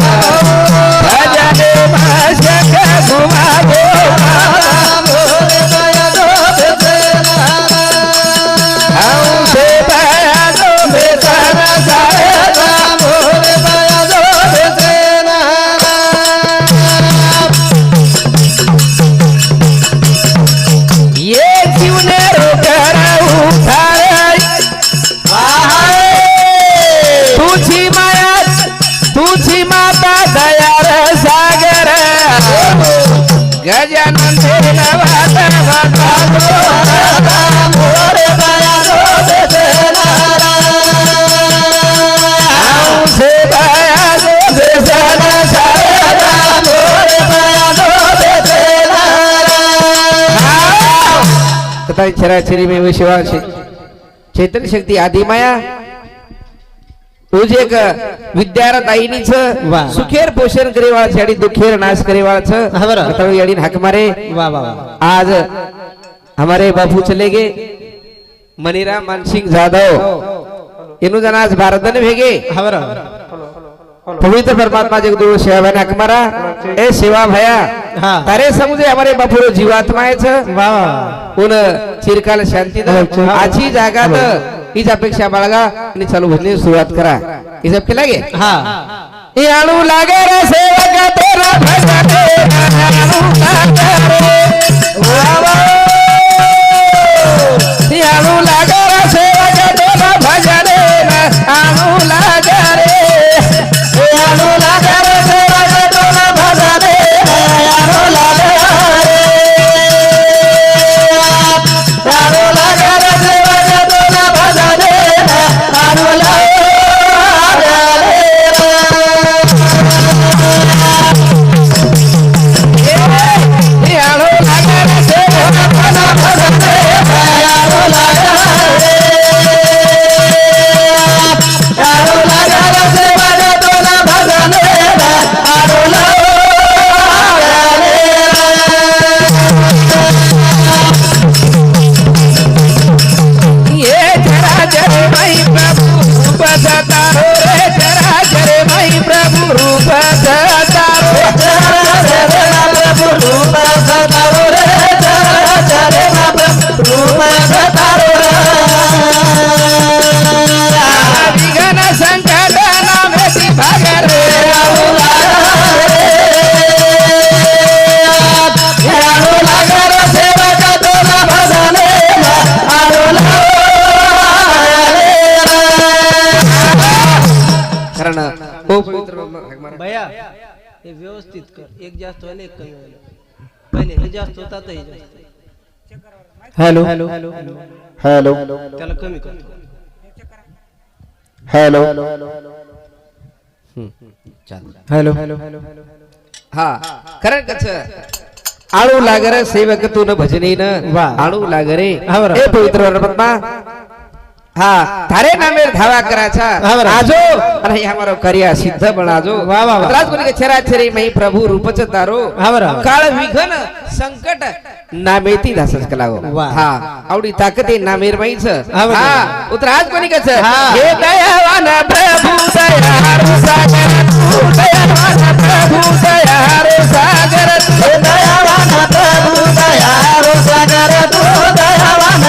भजने तथा चराचरी में विश्वा चैतन्य शक्ती आदिमाया तुझे एक विद्यारदायिनीच वा. सुखेर पोषण करेवाळाचे आणि दुखेर नाश. करेवाळाचं याडी हाक मारे। आज हमारे बापू चले गए। मनीराम मानसिंह जाधव इनु जन आज भारतन भेगे। हा बरं पवित्र परमात्मा जगदुरु सेवा भाई हाक मारा ए सेवा भया हा. तारे समजे हमारे बापू जीवात्मा वाह उन चिरकाल शांती अच्छा. आजची जागा हीच अपेक्षा बाळगा आणि चालू भजनी सुरुवात करा. हिसाब केला गे? हा. हे आणू लागे रे सेवक तेरा भजने आणू लागे रे वावा. हे आणू लागे रे सेवक तेरा भजने आणू लागे एक जास्त व्हायला एक कमी व्हायला पहिले हे जास्त होता तर हे जास्त हॅलो. हॅलो. हॅलो. त्याला कमी करतो. हॅलो. हॅलो. हा. कारण कच आळू लागरे सेवक तू न भजनीन वा. आळू लागरे. हा पवित्र हा थारे नामेर धावा आणि हे हमारो कार्य सिद्ध बनाजो कोणी छराछरी मही प्रभु रूपच तारो. काळ विघन संकट नामेती दासच कलागो वा. हा आवडी ताकदी नामेर हा उतराज कोणी कच दयावान प्रभु दयाळु सागर। तू दयावान प्रभु दयाळु सागर। तू दयावान प्रभु दयाळु सागर। तू दयावान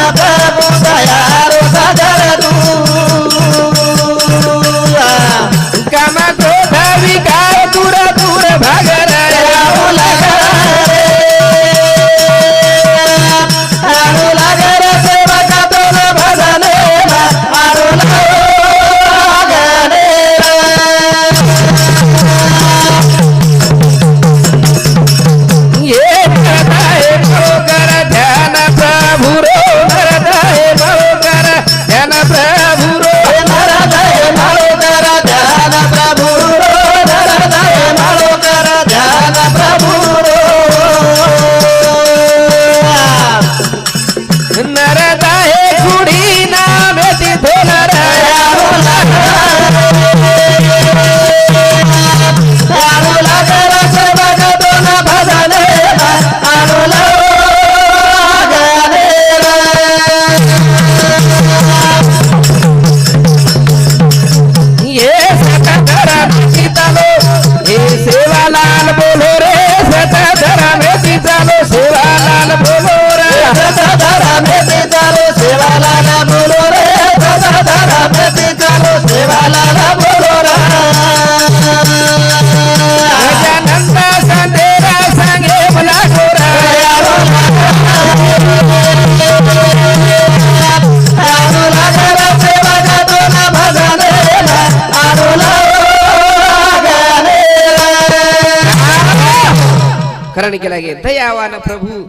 धारण केला गे दयावान प्रभू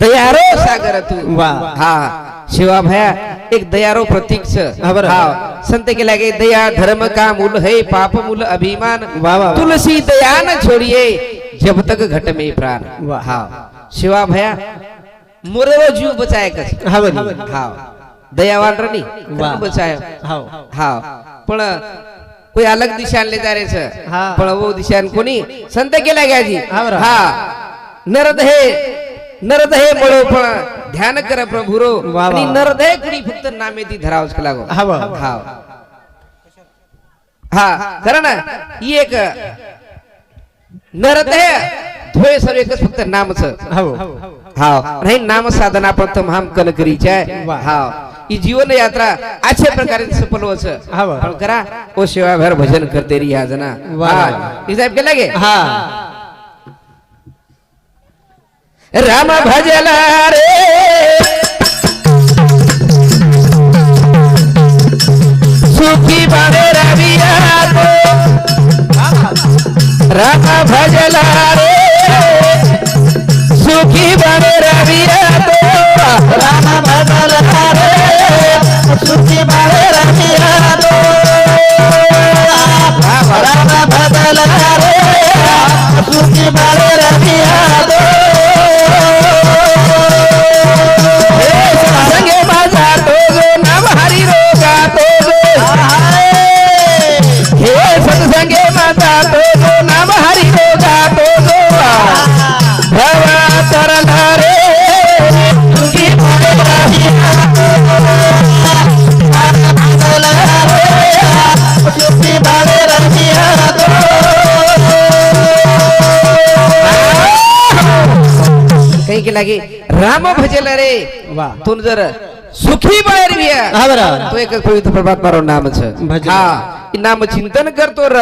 दयारो सागर तू हा. शिवा भया एक दयारो प्रतीक संत केला गे दया धर्म का मूल है पाप मूल अभिमान. तुलसी दयान छोडिये जब तक घट में प्राण. हा. शिवा भया मोरेरो जीव बचाय कस हा दयावान रणी बचाय. हा. पण कोई अलग दिशा ले जा रे पण वो दिशा कोणी? संत केला गाजी हा. नरद है नरदहे बळोफळा ध्यान कर प्रभुरो. आणि नरदहे कुणी फक्त नामे ती धरावच लागो. हा हा. खरं ना? ही एक नरदय धोय सर्व एकच फक्त नामच. हा नाही नाम साधना प्रथम हम कल करीच्या हा. ही जीवन यात्रा अशा प्रकारे सफल होच करा ओ सेवाभर भजन करते रियाजना वाह साहेब केला गे? हा. राम भजला रे. सुखी बाबे रविया राम भजला रे. सुखी बाबे रविया राम भजला रे. सुखी बाबे रविया राम भजला रे. सुखी बाबे रविया संगे लागे. राम भजल रे. वा. तू जर सुखी बाहेर हा तो एक पवित्र परमात्मा नाम. हा. नाम चिंतन करतो र.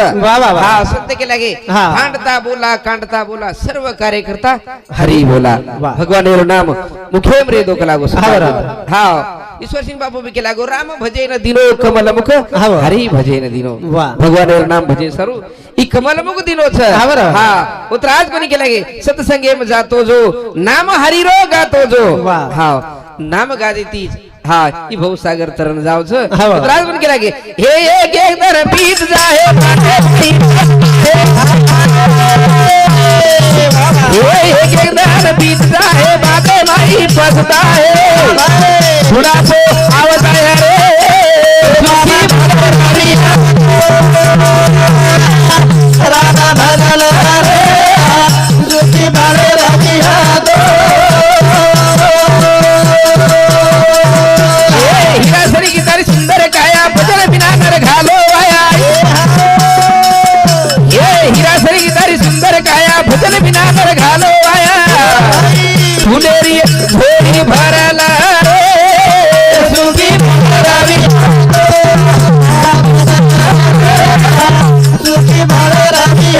केला गे खांडता बोला कांडता बोला सर्व कार्यकर्ता हरी बोला. भगवान एवढं नाम मुखे मरे दो लागो हा ईश्वर सिंह बापू भी केला गो राम भजे न दिनो कमल मुख हरी भजे न दिनो. भगवान एवढं नाम भजे सर्व ई कमल मुख दिनो छ. हा उतर आज कोणी केला गे सत्संगे जातो जो नाम हरी रो गातो जो. हा. नाम गादे ती हा की भाऊसागर तरण जावच. राज पण केला की हे एक एक तर पीत जाय एक एक तर पीठ जाहे बाटे माई आहे रे? राधा भगल रे. ज्योती बाळे नर घालो आया. फुलेरी भोरी भरला रे सुखी भरावी. सुखी भरावी.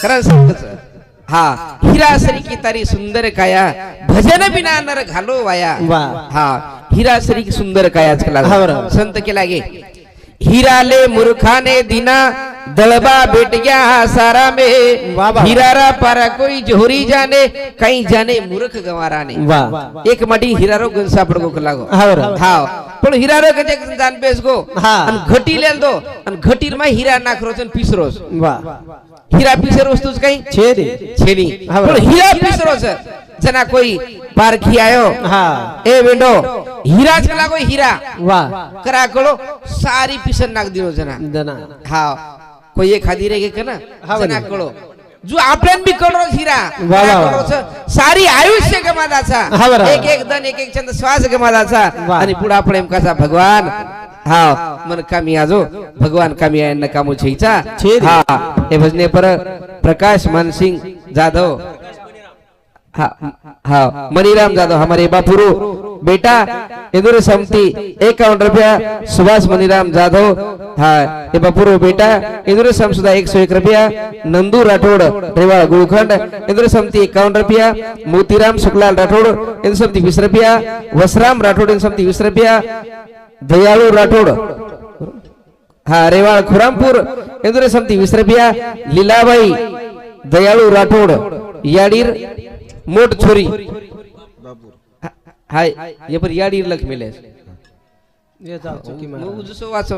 खरं सांगतो हा हिरासरी की तारी सुंदर काया. भजन बिना नर घालो वाया. हा हिरासरी की सुंदर कायाच केला. संत केला गे. हिराले मूर्खाने दिना दलबा बेट गया सारा में. हिरारा पारा कोई जोरी जाने कहीं जाने मूर्ख गवारा ने एक मटी हिरारो सापड़ को लागो. हाव पण हिरारो कचे जान बेस गो. अन घटी ले दो. अन घटीर में हिरा नाखरोस अन पिसरोस हिरा पिसरोस तुझ काही छेदी छेदी पण हिरा पिसरोस जना कोई पारखी आयो? हाँ। ए बेटो हीरा चला कोई हीरा। वाह। करा करो सारी पिसन नाक दिनो जना जना। हाँ। कोई एखादी रे के ना? जना करो। जो आपल्यान भी करो हिरा। सारी आयुष्य गमादाचा एक एक दन एक एक छंद श्वास गमादाचा आणि पुढा प्रेम कसा भगवान? हा। मन कामी आजो। भगवान कामी न कामो छेचा हा। हे भजने पर प्रकाश मानसिंह जाधव हाँ हाँ मनीराम जादव हमारे बापुरु. बेटा इंदुर समती एकावन्न रुपया. सुभाष मनीराम जाधव हाँ ये बापुरु बेटा. इंदुर सम सुधा एक सौ एक रुपया. नंदू राठौड़ रेवाड़ गुरुखंड. इंदुर समती एकावन्न रुपया. मोतीराम सुखलाल राठौड़ इंदुर समती बीस रुपया. वसराम राठौड़ इंदुर समती बीस रुपया. दयालु राठौड़ हा रेवाळ खुरामपूर. इंदुरे समती वीस रुपया. लीलाबाई दयाळू राठोड याडीर. मोठ छोरी. हा- हाय ये पर याडीर लक्ष्मीले ये जाओ चुकी मारा. मग उजसो वाचो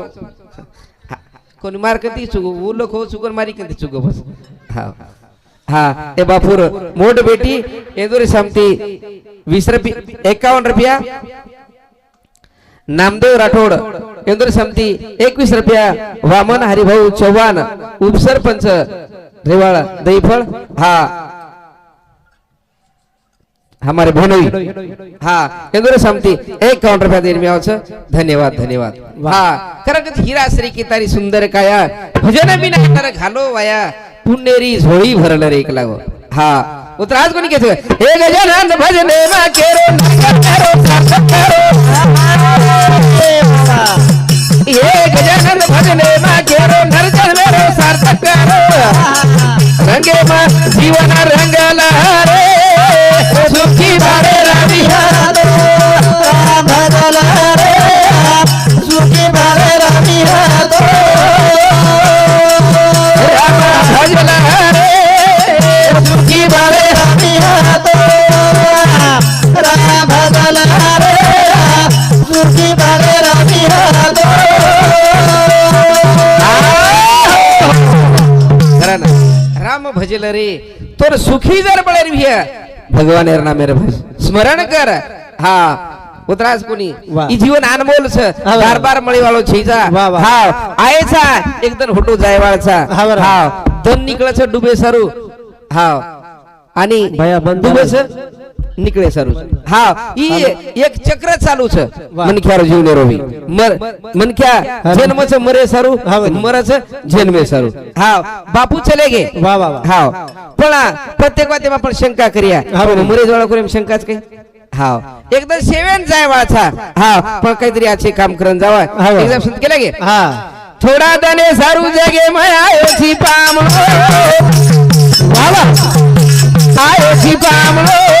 हा, कोणी मार कधी चुगो उरलो खो चुकन मारी कधी चुगो बस. हा हा ए बापूर मोठ बेटी इंदुरे समती वीस रुपया एकावन्न रुपया. नामदेव राठोड इंदुर समती एकवीस रुपया. वामन हरिभाऊ चव्हाण उपसरपंच रेवाळ दैफळ हा हमारे भोनवी हा इंदुर समती एक काउंटर रुपया देर में धन्यवाद धन्यवाद हा करक हिरा श्री की तारी सुंदर काया भजन बिना कर घालो वाया पुणेरी झोळी भरल रे एक लागो हा उतराज कोणी घेतो हे गजानन भजने मा केरो करो करो ये गजानन भजने मा केरो नरजन मेरो सार्थक करो रंगे मा जीवन भजल रे. तोर सुखी जर बळेर भिया. भगवान ना मेरे भाई स्मरण कर. हा. उतरास कोणी? ई जीवन अनमोल छ बार. बार मळी वालो छीजा हा. आयेचा. एकदम होटो जायवाळचा. हा दोन निकळच डुबे सरू. हा. आणि भया बंद डुबे निकळे सारू. हा एक चक्र चालू छ मनख्यार जीवने रोवी. मनख्या जन्मच मरे सारू मरच जन्मे सारू. हा बापू चले गे. हा. पण प्रत्येक वाटे आपण शंका करूया. मरे जवळ करू शंकाच काही हा. एकदम सेवेन जाय वाचा. हा. पण काहीतरी आजचे काम करून जावा. एकदम शंत केला गे? हा. थोडा दने सारू जगे मयाची पाम आयोची पामळो.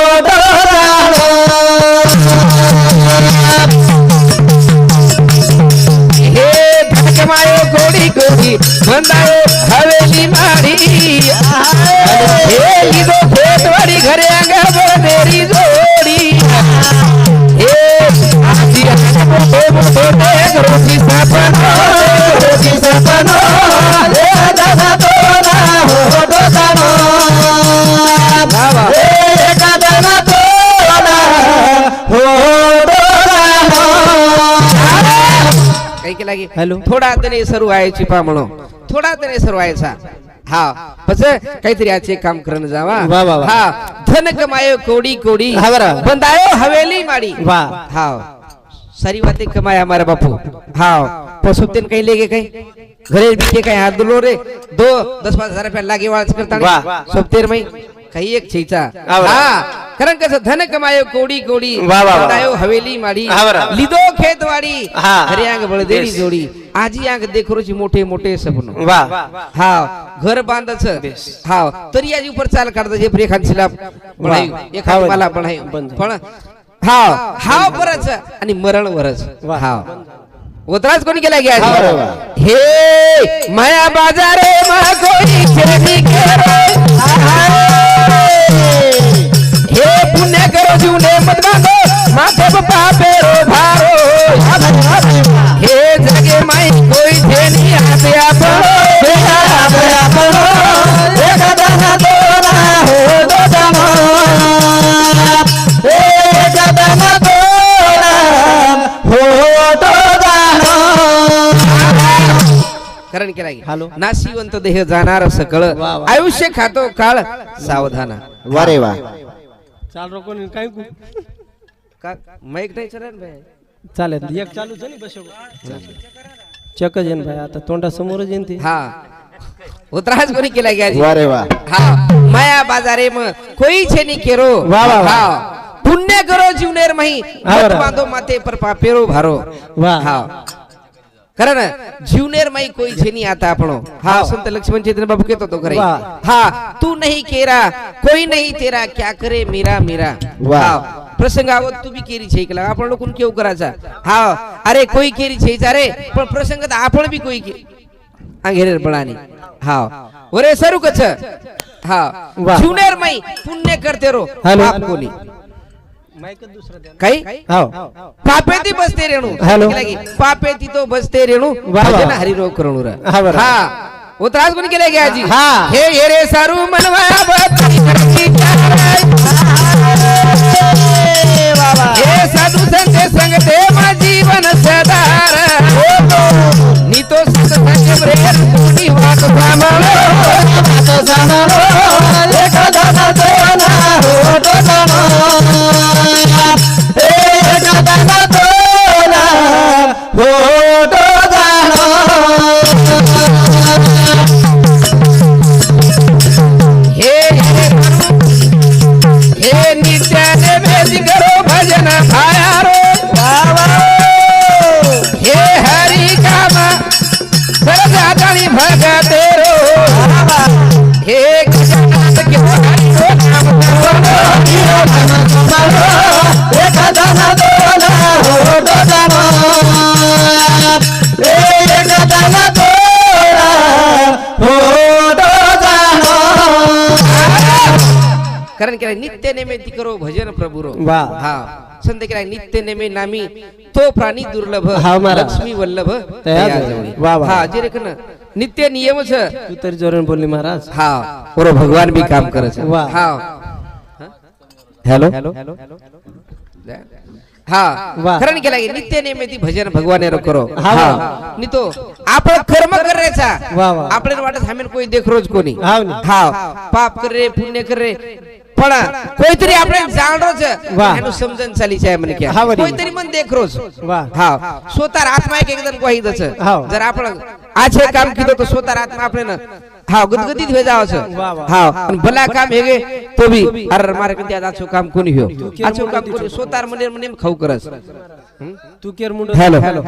हॅलो. थोडा तरी सरू व्हायची पा म्हणून. थोडा तरी सर्व व्हायचा हा. पच काहीतरी आचे काम करण जावा. वा वा हा. धन कमायो कोडी कोडी. बंदायो हवेली माडी. वा. हा. सारी वाते कमाया हमारा बापू. हा. पसुतेन काही लेगे काही? घरे बिके काही? हात दुलो रे. दो दस पाच हजार रुपया लागे वाळच करता सोबतेर मी काही एक छैचा. हा. कारण कसं धन कमायो कोडी कोडी. वाटायो हवेली माडी. लिदो खेतवाडी हा. हरियांग बळदेवी जोडी. आजी यांग देखरोची मोठे मोठे सपन. वा. हा घर बांधच हा तरी आजी उपर चाल काढता जे रेखान शिलाप बनाई मला पण हाव हाव परच आणि मरण वरच. हा. उतराज कोणी केला की आजी? हे माया बाजारे मा कोणी करे. आहा. हे पुण्य करो मत माथे पापे रो भारो. हे जगे माई कोई थे नहीं आते आप ना नाशिवंत देह जाणार सकळ. आयुष्य खातो काळ सावधाना. वारे वा. ચાલ રોકો ને કાંઈ કુ का माईक नाही चरण भाई ચાલે એક ચાલુ છે ને બસો ચક જ એને ભાઈ આ તો તોંડા સમોર જ એનથી हा उतराज कोणी केला गया जी वा रे वा हा माया बाजारे म कोई छे नहीं केरो वाह, वाह, वाह. हा. पुण्य करो जीवनेर मही हा, मत बरं. बांधो माते हा खरं ना जीवनेर मही कोई नहीं आता आपणो. हा संत लक्ष्मण चैतन्य बाबू कहतो तो खरे. हा तू नहीं केरा कोई नहीं तेरा क्या करे मेरा मेरा. वाह. हा प्रसंगावत तू बी केरी छे केला आपण लोकून केव करायचा? हा अरे कोई केरी छे अरे पण प्रसंगात आपण बी कोई के अंगेरेर बळानी हा. वरे सरू कछ हा. जीवनेर मही करते रो हॅलो. पाप. काही पापेती बसते रेणू की? पापेती तो बसते रेणू. भजन हरिरो करणू रा. हा. हा त्रास कोणी केला घ्या आजी हा. हे हे रे सारू मनवा. हे साधू संत संगते मा जीवन सदार नी तो कोणी वाट सांभाळो हे नित्य नेमे ती करो भजन प्रभू रो वाह. हा संत केला नित्य नेमे नामी तो प्राणी दुर्लभ हा, महाराज. लक्ष्मी वल्लभ तया जवळी. वाह. हा जे रेखन नित्य नियम छ तू तरी जोराने बोलली महाराज हा बरो भगवान भी काम करे છે वाह. हा हॅलो हा वाह. खरं केला की नित्य नेमे भजन भगवान रो करो हा, हा. नि तो आपण कर्म करायचा. आपल्याला वाटत हमें कोई देख रोज कोणी हाव नी. हा पाप कर रे पुण्य कर रे પણ કોઈતરી આપણે જાણો છે એનું સમજણ ચાલી જાય મને કે કોઈતરી મને દેખરો છે હા સોતાર આત્મા એક એકદમ કહી દે છે જરા આપણે આ છે કામ કીધું તો સોતાર આત્મા આપણે હા ગદગદિત હો જાવ છે હા અને ભલા કામ હેગે તો ભી અરે મારે કદી આછો કામ કોની હો આછો કામ કોની સોતાર મને મને એમ ખાવ કરસ તું કેર મુંડો હેલો હેલો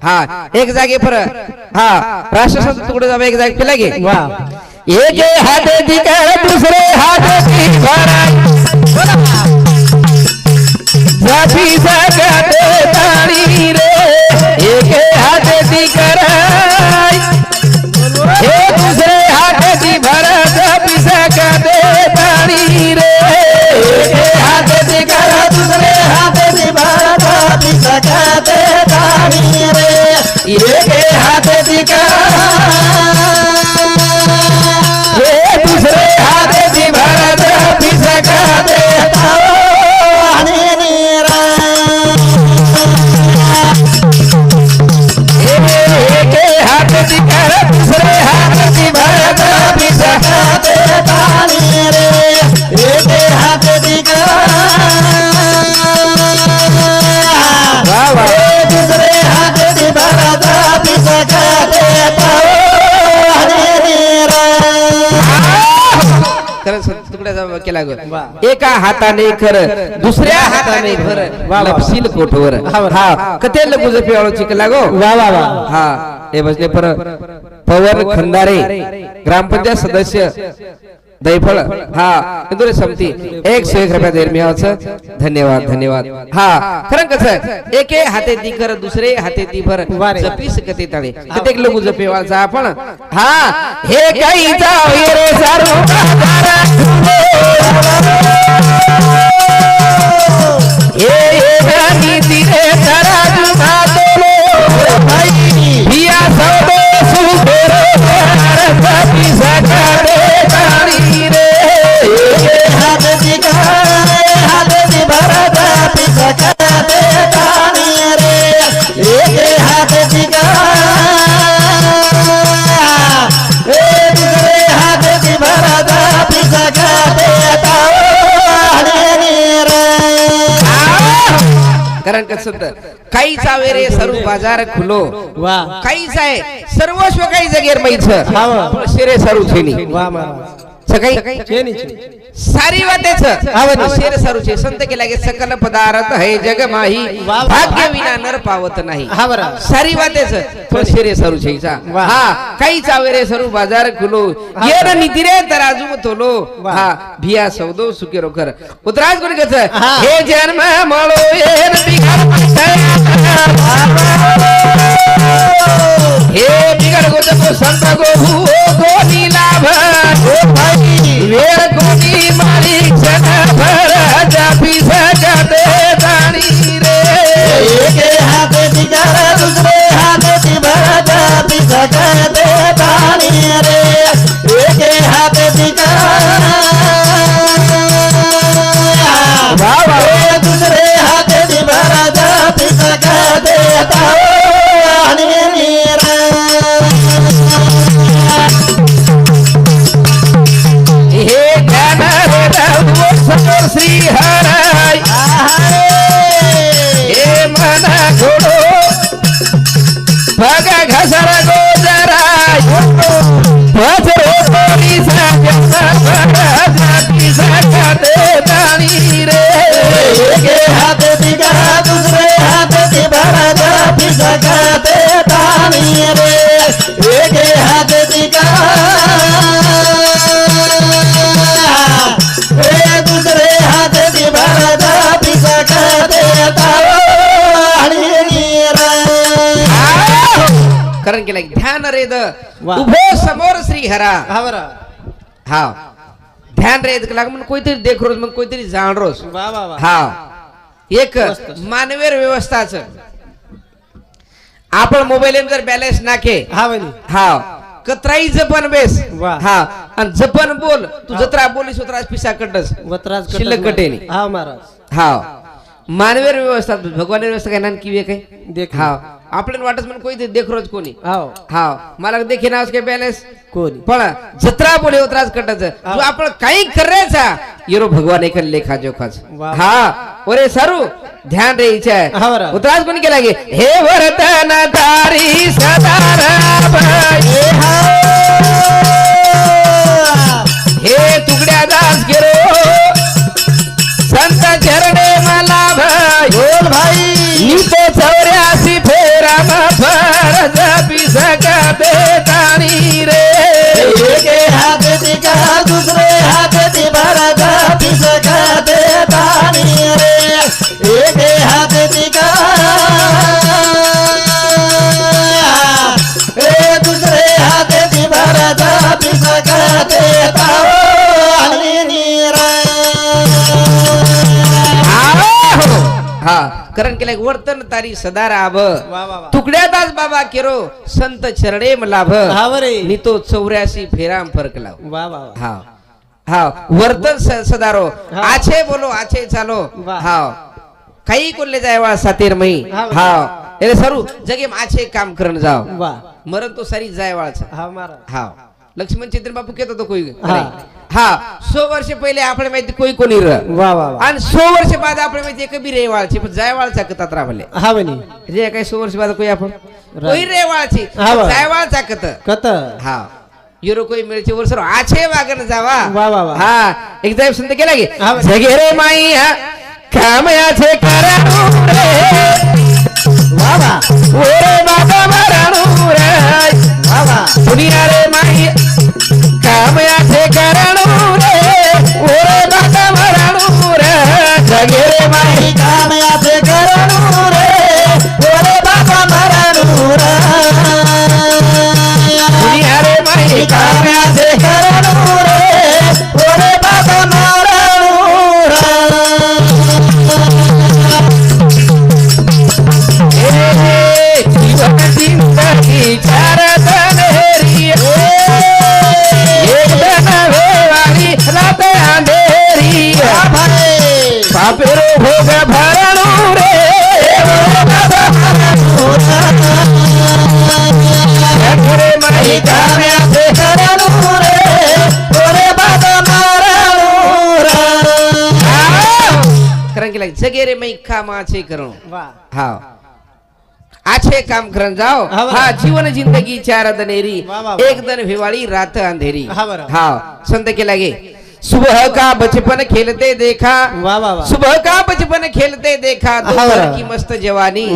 હા એક જાગે પર હા રાષ્ટ્ર સંત તુકડે જાવે એક જાગે પેલા ગે વાહ एक हाते दिकर दुसरे हाते जाती सकते ताणी रे एक हाते दिकर हे दुसरे हाते दी भरत पिसकते ताणी रे एक हाते दिकर दुसरे हाते दी भरत पिसकते ताणी रे। एक केला ग. एका हाताने खर दुसऱ्या हाताने वाह. लपशील कोठवर. हा, बरं. हा. कते लगू जपी आळो चिकला गो वा वा वा. हा. हे. बसले पर पवन खंदारे ग्रामपंचायत सदस्य. दैफळ हा इंदुरे समती एक सौ एक रुपया देर मिळावचं धन्यवाद धन्यवाद। हा खरं कसं एके हाते ती कर दुसरे हाते ती भर। वारे. जपी सकते ताळे? कित्येक लोक जपेवाचा आपण? हा हे काही जाऊ ये रे सारू हे गाणी तिरे तराजू भातलो हिया सौदे सुबेर भारत पिसकाते ताणी कारण कसं काहीच आवे रे सर्व बाजार खुलो वा. काहीच आहे सर्वस्व काही जगेर मैच वा. शेरे सारू छेनी वा. सकाळी सारी वाटेच वा. शेर सारूचे संत केला गे सकल पदार्थ है जग माही. भाग्य विना नर पावत नाही. हा सारी वाटेच पण शेरे सारूचे. हा काहीच आवे रे सरू बाजार खुलो. ये न नीती रे तराजू में तोलो. हा भिया सौदो सुके रोकर उतराज कोण कस हा. जन्म मळो ये न बिघड हे बिघड गोत को संत गो हो कोणी लाभ हो भाई वेळ कोणी मालिक सन भर जापी सजते जाणी रे। एके हाते तिकार दुसरे हाते ती भरत पिसकते पाणी रे। एके हाते तिकार ए दुसरे हाते ती भरत पिसकते रे। एके हाते तिकार दुसरे हाते ती भरत पिसकते पाणी रे। एके हाते तिकार ए दुसरे हाते ती भरत पिसकते पाणी रे। कारण केलं ध्यान रे द। वा. उभो समोर श्री हरा हा। ध्यान रे लाग म्हणून कोणतरी देख रोज मग कोणतरी जाण रोज. हा. एक. मानवीय व्यवस्थाच. आपण मोबाईल जर बॅलन्स नाके हा हा. कत्राई जपन बेस. हा. आणि जपन बोल. तू जत्रा बोलीस उतरास पिसा कटस वतराज शिल्लक. कटेनी. हा महाराज. हा. मानवीय व्यवस्था भगवान व्यवस्था काय नानकी वे काय देख. हा आपल्याला वाटत म्हणून कोणी देख रोज कोणी. हाव. हा मला देखी नाव काय बॅलन्स कोणी. पण जत्रा बोले उतराज कटच जो आपण काही करायचा येरो भगवान एक लेखा जोखाच. हा. ओरे सारू ध्यान रे इच्छा. उतराज कोणी केला गे? हे वर्तन तारी सदार हे तुकड्या दास गेरो भाई कारण केलं वर्तन तारी सदा वा तुकड्यादास बाबा केरो संत चरणे लाभ. नि तो चौऱ्यासी फेराम फरक लाव. हा. हा वर्तन सदारो. आछे बोलो आछे चालो. हा. काही कोल्हे जाय सातेर मही हा. अरे सरू जगे आछे काम करण जाव. मरण तो सारी जाय वाळचा. हा हा. लक्ष्मण चैत्र बापू केतो तो कोई? हा. हा. सो वर्ष पहिले आपले माहिती कोई कोणी वा वा आणि सो वर्ष बाद आपले माहिती एक बी रेवाळची पण जायवाळचा कतात रावले हा बनी जे काही सो वर्ष बाद कोई आपण? कोई रेवाळची. जायवाळचा कत कत हा. युरो कोई मिळचे वर्ष आछे वागन जावा. वा वा वा. हा. एक जाय संत केला बा. जगे रे माई हा कामयाचे करणू रे. वा वा. ओरे बाबा मरणू रे दुनिया रे माई कामयाचे करणू रे ओरे दादा मरणू रे जगे रे माई कामयाचे करणू रे ओरे बाबा मरणू रे. दुनिया रे माई काम काम आछे करनो. वाह हां आछे काम करन जाओ. हा जीवन जिंदगी चार दनेरी एक दन भिवाली रात अंधेरी. हां संत के लागे सुबह का बचपन खेलते देखा? वा वा सुबह का बचपन खेलते देखा? दोपहर की मस्त जवानी।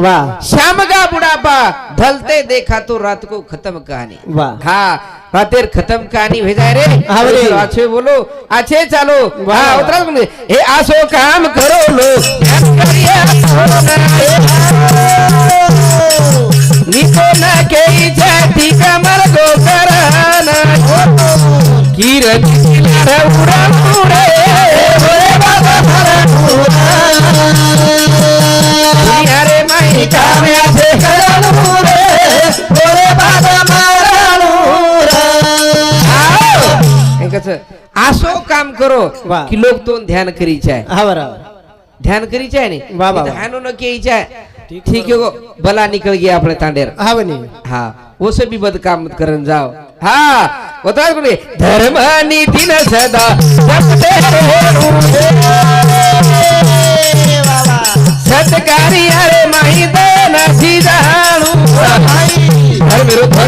शाम का बुढ़ापा ढलते देखा तो रात को खत्म कहानी। हाँ खातेर खत्म कहानी भेजा रे। अच्छे बोलो। अच्छे चालो। हाँ हे आसो काम करो लो निको ना के जाती कमर गो असो काम करो की लोक दोन ध्यान करीचे ध्यान करीचे बाबा ध्यानो न? केचे आहे. ठीक है वो भला निकल गया अपने तांडेर. हाँ बनी. हाँ वो से भी बद काम करन जाओ हाँ बता बोले धर्म नीति न सदा रहो सत्कारी अरे माही देन सीधाणु धर्म विरुद्ध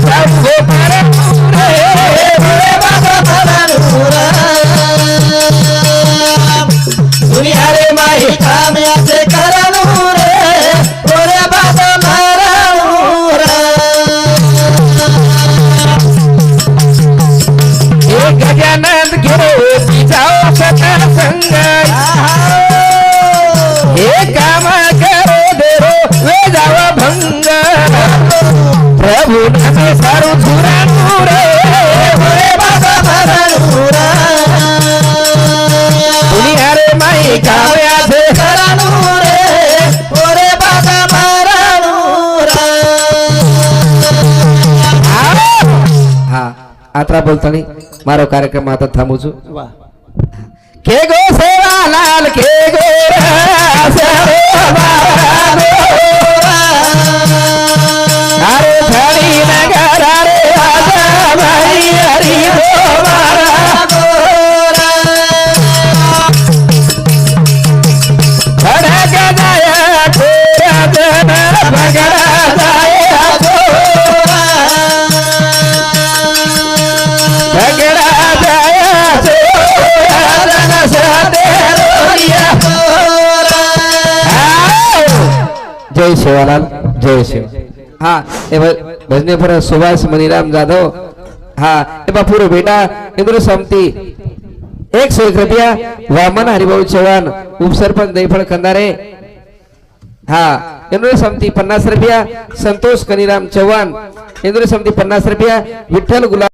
બોલતાણી મારો કાર્યક્રમ આ તો થામું છું सेवालाल जय सेवा हा भजने फर सुभाष मणिराम जाधव। हा हे बा पूर्व बेटा इंद्र समती। एक शेख रुपया वामन हरिभाऊ चव्हाण उपसरपंच दैफळ कंदारे हा इंद्र समती पन्नास रुपया संतोष कनिराम चव्हाण। इंद्र समती पन्नास रुपया विठ्ठल गुलाब